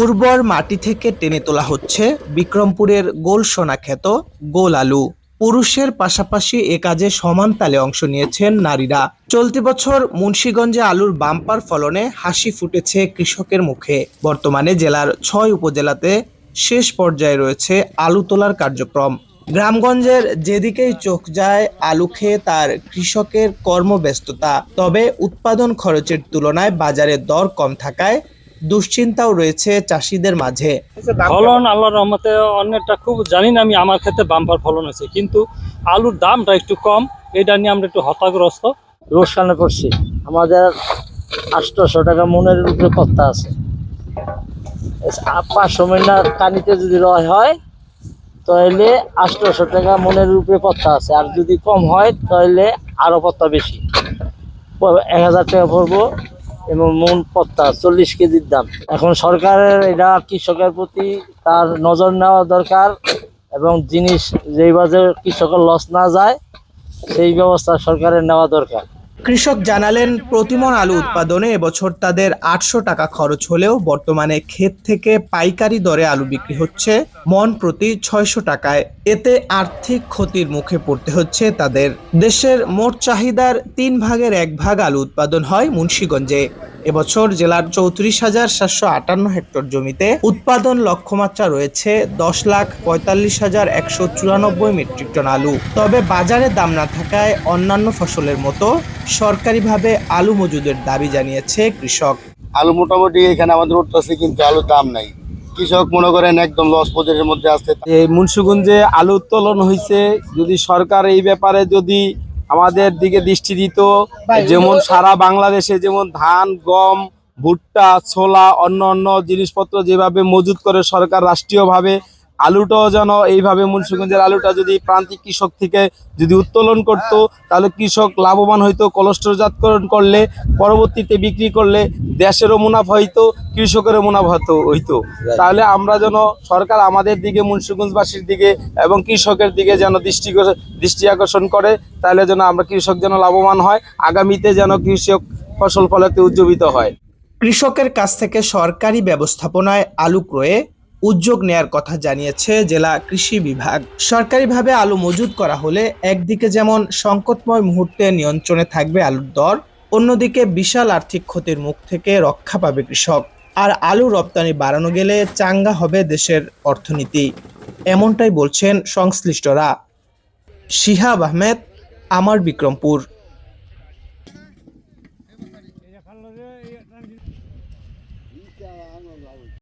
উর্বর মাটি থেকে টেনে তোলা হচ্ছে বিক্রমপুরের গোল সোনা খ্যাত গোল আলু পুরুষের পাশাপাশি এ কাজে সমান তালে অংশ নিয়েছেন নারীরা। চলতি বছর মুন্সীগঞ্জে আলুর বাম্পার ফলনে হাসি ফুটেছে কৃষকের মুখে। বর্তমানে জেলার ছয় উপজেলাতে শেষ পর্যায়ে রয়েছে আলু তোলার কার্যক্রম। গ্রামগঞ্জের যেদিকেই চোখ যায় আলু খেয়ে তার কৃষকের কর্মব্যস্ততা, তবে উৎপাদন খরচের তুলনায় বাজারে দর কম থাকায় দুশ্চিন্তাও রয়েছে চাষিদের মাঝে। ফলন আল্লাহর রহমতে অনেকটা খুব জানি না আমি আমার ক্ষেত্রে বাম্পার ফলন হয়েছে কিন্তু আলুর দামটা একটু কম এটা নিয়ে আমরা একটু হতাগ্রস্ত। লোকসানে পড়ছি। আমাদের আটশোশো টাকা মনের উপরে কর্তা আছে। পাঁচশো মিনা কানিতে যদি রয় হয় তাহলে আটশোশো টাকা মনের উপরে পত্তা আছে। আর যদি কম হয় তাহলে আরও পত্তা বেশি। এক হাজার টাকা পড়ব। এবং মন পত্তা, চল্লিশ কেজির দাম। এখন সরকারের, এটা কৃষকের প্রতি তার নজর নেওয়া দরকার এবং জিনিস যেই বাজে কৃষকের লস না যায়, সেই ব্যবস্থা সরকারের নেওয়া দরকার। কৃষক জানালেন, প্রতিমন আলু উৎপাদনে এবছর তাদের আটশো টাকা খরচ হলেও বর্তমানে ক্ষেত থেকে পাইকারি দরে আলু বিক্রি হচ্ছে। মন প্রতি ছয়শো টাকায়। এতে আর্থিক ক্ষতির মুখে পড়তে হচ্ছে তাদের। দেশের মোট চাহিদার তিন ভাগের এক ভাগ আলু উৎপাদন হয় মুন্সীগঞ্জে। এবছর জেলার চৌত্রিশ হাজার সাতশো আটান্ন হেক্টর জমিতে উৎপাদন লক্ষ্যমাত্রা রয়েছে দশ লাখ পঁয়তাল্লিশ হাজার একশো চুরানব্বই মেট্রিক টন আলু। তবে বাজারে দাম না থাকায় অন্যান্য ফসলের মতো সরকারিভাবে আলু মজুদের দাবি জানিয়েছে কৃষক। আলু মোটামুটি এখানে আমাদের উঠতেছে কিন্তু আলুর দাম নাই। কৃষক মনে করেন একদম লস পজিশনের মধ্যে আসছে এই মুন্সিগঞ্জে আলু উত্তোলন হয়েছে যদি সরকার এই ব্যাপারে যদি আমাদের দিকে দৃষ্টি দিত যেমন সারা বাংলাদেশে যেমন ধান গম ভুট্টা ছোলা অন্য অন্য জিনিসপত্র যেভাবে মজুত করে সরকার রাষ্ট্রীয়ভাবে আলুটাও যেন এইভাবে মুন্সিগঞ্জের আলুটা যদি প্রান্তিক কৃষক থেকে যদি উত্তোলন করত তাহলে কৃষক লাভবান হইতো কলস্টরজাতকরণ করলে পরবর্তীতে বিক্রি করলে দেশেরও মুনাফা হইতো কৃষকেরও মুনাফা হতো হইতো। তাহলে আমরা যেন সরকার আমাদের দিকে মুন্সিগঞ্জবাসীর দিকে এবং কৃষকের দিকে যেন দৃষ্টি দৃষ্টি আকর্ষণ করে তাহলে যেন আমরা কৃষক যেন লাভবান হয় আগামীতে যেন কৃষক ফসল ফলাতে উজ্জীবিত হয়। কৃষকের কাছ থেকে সরকারি ব্যবস্থাপনায় আলু ক্রয়ে উদ্যোগ নেয়ার কথা জানিয়েছে জেলা কৃষি বিভাগ। সরকারিভাবে আলু মজুত করা হলে একদিকে যেমন সংকটময় মুহূর্তে নিয়ন্ত্রণে থাকবে আলুর দর, অন্যদিকে বিশাল আর্থিক ক্ষতির মুখ থেকে রক্ষা পাবে কৃষক। আর আলু রপ্তানি বাড়ানো গেলে চাঙ্গা হবে দেশের অর্থনীতি। এমনটাই বলছেন সংশ্লিষ্টরা। শিহাব আহমেদ, আমার বিক্রমপুর।